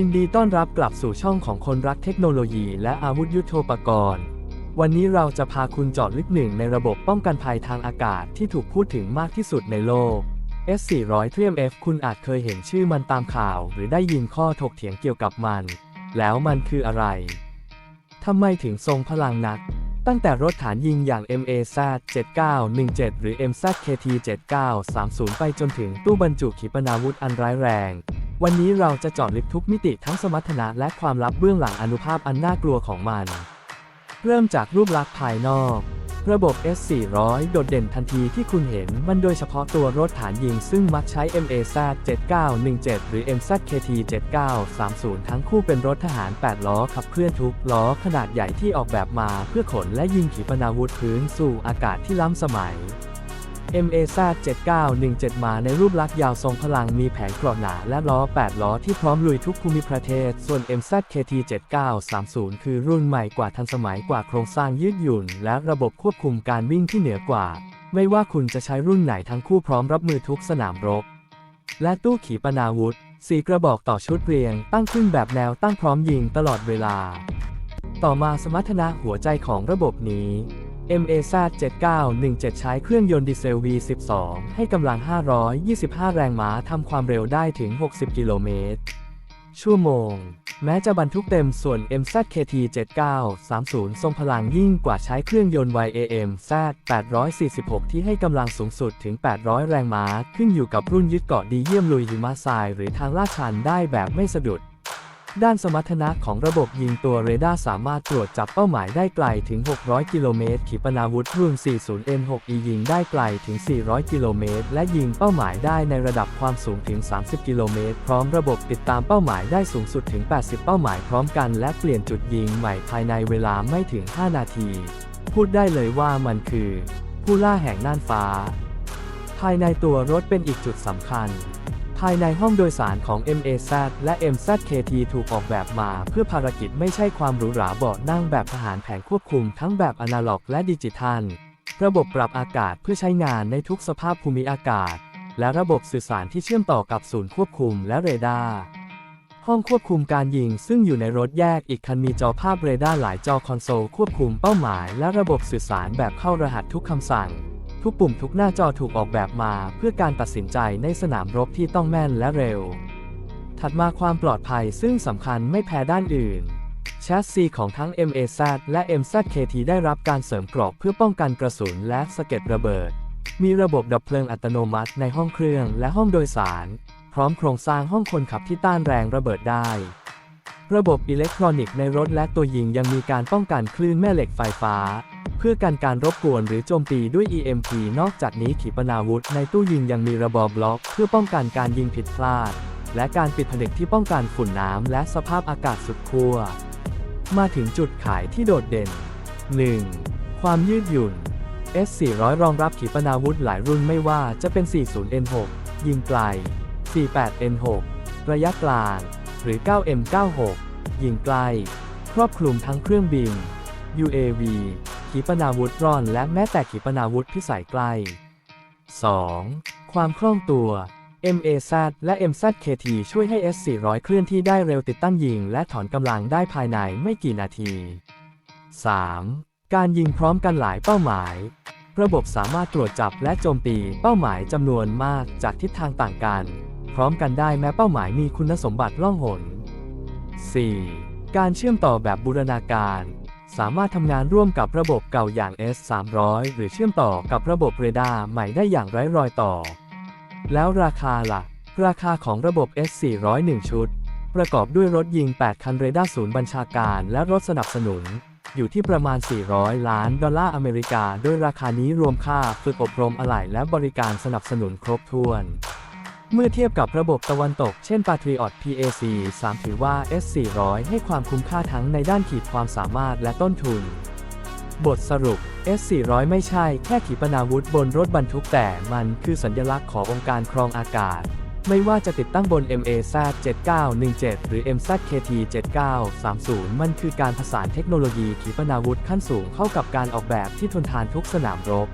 ยินดีต้อนรับกลับสู่ช่องของคนรักเทคโนโลยีและอาวุธยุโทโธปกรณ์ วันนี้เราจะพาคุณเจาะลึกหนึ่งในระบบป้องกันภัยทางอากาศที่ถูกพูดถึงมากที่สุดในโลก S400 3MF คุณอาจเคยเห็นชื่อมันตามข่าว หรือได้ยินข้อถกเถียงเกี่ยวกับมัน แล้วมันคืออะไร ทำไมถึงทรงพลังนัก ตั้งแต่รถฐานยิงอย่าง MAZ 7917 หรือ MZKT 7930 ไปจนถึงตู้บรรจุขีปนาวุธอันร้ายแรง วันนี้เราจะเจาะลึกทุกมิติทั้งสมรรถนะและความลับเบื้องหลังอนุภาพอันน่ากลัวของมัน เริ่มจากรูปลักษณ์ภายนอก ระบบ S400 โดดเด่นทันทีที่คุณเห็นมันโดยเฉพาะตัวรถฐานยิงซึ่งมักใช้ MAZ 7917 หรือ MZKT 7930 ทั้งคู่เป็นรถทหาร 8 ล้อขับเคลื่อนทุกล้อขนาดใหญ่ที่ออกแบบมาเพื่อขนและยิงขีปนาวุธพื้นสู่อากาศที่ล้ำสมัย MAZ 7917 มาในรูปลักษณ์ยาวทรงพลังมีแผงเกราะหนาและล้อ 8 ล้อที่พร้อมลุยทุกภูมิประเทศ ส่วน MZKT 7930 คือรุ่นใหม่กว่าทันสมัยกว่าโครงสร้างยืดหยุ่น และระบบควบคุมการวิ่งที่เหนือกว่า ไม่ว่าคุณจะใช้รุ่นไหนทั้งคู่พร้อมรับมือทุกสนามรบ และตู้ขีปนาวุธสีกระบอกต่อชุดเรียง ตั้งขึ้นแบบแนวตั้งพร้อมยิงตลอดเวลา ต่อมาสมรรถนะหัวใจของระบบนี้ MAZ 7917 ใช้เครื่องยนต์ดีเซล V12 ให้กำลัง 525 แรงม้าทำความเร็วได้ถึง 60 กิโลเมตร ชั่วโมง แม้จะบรรทุกเต็มส่วน MZKT 7930 ทรงพลังยิ่งกว่าใช้เครื่องยนต์ YAM Z 846 ที่ให้กำลังสูงสุดถึง 800 แรงม้า ขึ้นอยู่กับรุ่นยึดเกาะดีเยี่ยมลุยหิมะทรายหรือทางลาดชันได้แบบไม่สะดุด ด้านสมรรถนะของระบบยิงตัวเรดาร์สามารถตรวจจับเป้าหมายได้ไกลถึง 600 กิโลเมตร ขีปนาวุธรุ่น 40M6E ยิงได้ไกลถึง 400 กิโลเมตร และยิงเป้าหมายได้ในระดับความสูงถึง 30 กิโลเมตร พร้อมระบบติดตามเป้าหมายได้สูงสุดถึง 80 เป้าหมายพร้อมกันและเปลี่ยนจุดยิงใหม่ภายในเวลาไม่ถึง 5 นาที พูดได้เลยว่ามันคือ ผู้ล่าแห่งน่านฟ้า ภายในตัวรถเป็นอีกจุดสำคัญ ภายในห้องโดยสารของ MAZ และ MZKT ถูกออกแบบมา เพื่อภารกิจไม่ใช่ความหรูหราเบาะนั่งแบบทหารแผงควบคุมทั้งแบบอนาล็อกและดิจิทัล ระบบปรับอากาศเพื่อใช้งานในทุกสภาพภูมิอากาศ และระบบสื่อสารที่เชื่อมต่อกับศูนย์ควบคุมและเรดาร์ห้องควบคุมการยิงซึ่งอยู่ในรถแยกอีกคันมีจอภาพเรดาร์หลายจอคอนโซลควบคุมเป้าหมาย และระบบสื่อสารแบบเข้ารหัสทุกคำสั่ง ทุกปุ่มทุกหน้าจอถูกออกแบบมาเพื่อการตัดสินใจในสนามรบที่ต้องแม่นและเร็ว ถัดมาความปลอดภัยซึ่งสำคัญไม่แพ้ด้านอื่นแชสซีของทั้ง MAZ และ MZKT ได้รับการเสริมกรอบเพื่อป้องกันกระสุนและสะเก็ดระเบิด มีระบบดับเพลิงอัตโนมัติในห้องเครื่องและห้องโดยสาร พร้อมโครงสร้างห้องคนขับที่ต้านแรงระเบิดได้ ระบบอิเล็กทรอนิกส์ในรถและตัวยิงยังมีการป้องกันคลื่นแม่เหล็กไฟฟ้า เพื่อกันการรบกวนหรือโจมตีด้วย EMP นอกจากนี้ขีปนาวุธในตู้ยิงยังมีระบอบล็อก เพื่อป้องกันการยิงผิดพลาด และการปิดผนึกที่ป้องกันฝุ่นน้ำและสภาพอากาศสุดขั้ว มาถึงจุดขายที่โดดเด่น 1. ความยืดหยุ่น S400 รองรับขีปนาวุธหลายรุ่นไม่ว่าจะเป็น 40N6 ยิงไกล 48N6 ระยะกลาง หรือ 9M96 ยิงไกล ครอบคลุมทั้งเครื่องบิน UAV ขีปนาวุธร่อนและแม้แต่ขีปนาวุธพิสัยใกล 2. ความคล่องตัว MAZ และ MZKT ช่วยให้ S400 เคลื่อนที่ได้เร็วติดตั้งยิง และถอนกำลังได้ภายในไม่กี่นาที 3. การยิงพร้อมกันหลายเป้าหมาย ระบบสามารถตรวจจับและโจมตีเป้าหมายจำนวนมากจากทิศทางต่างกัน พร้อมกันได้แม้เป้าหมายมีคุณสมบัติล่องหน 4. การเชื่อมต่อแบบบูรณาการ สามารถทำงานร่วมกับระบบเก่าอย่าง S300 หรือเชื่อมต่อกับระบบเรดาร์ใหม่ได้อย่างไร้รอยต่อ แล้วราคาล่ะ ราคาของระบบ S401 ชุด ประกอบด้วยรถยิง 8 คันเรดาร์ศูนย์บัญชาการและรถสนับสนุน อยู่ที่ประมาณ 400 ล้านดอลลาร์อเมริกา โดยราคานี้รวมค่าฝึกอบรมอะไหล่และบริการสนับสนุนครบถ้วน เมื่อเทียบกับระบบตะวันตก เช่น Patriot PAC 3 ถือว่า S400 ให้ความคุ้มค่าทั้งในด้านขีดความสามารถและต้นทุน บทสรุป S400 ไม่ใช่แค่ขีปนาวุธบนรถบรรทุกแต่มันคือสัญลักษณ์ขององค์การครองอากาศ ไม่ว่าจะติดตั้งบน MAZ 7917 หรือ MZKT 7930 มันคือการผสานเทคโนโลยีขีปนาวุธขั้นสูงเข้ากับการออกแบบที่ทนทานทุกสนามรบ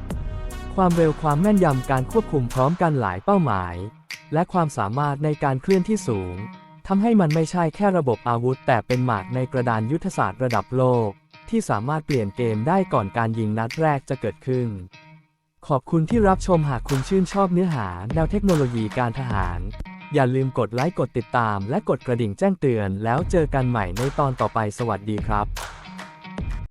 ความเร็วความแม่นยำการควบคุมพร้อมกันหลายเป้าหมาย และความสามารถในการเคลื่อนที่สูงทำให้มันไม่ใช่แค่ระบบอาวุธ แต่เป็นหมากในกระดานยุทธศาสตร์ระดับโลก ที่สามารถเปลี่ยนเกมได้ก่อนการยิงนัดแรกจะเกิดขึ้น ขอบคุณที่รับชมหากคุณชื่นชอบเนื้อหา แนวเทคโนโลยีการทหาร อย่าลืมกดไลค์กดติดตาม และกดกระดิ่งแจ้งเตือน แล้วเจอกันใหม่ในตอนต่อไปสวัสดีครับ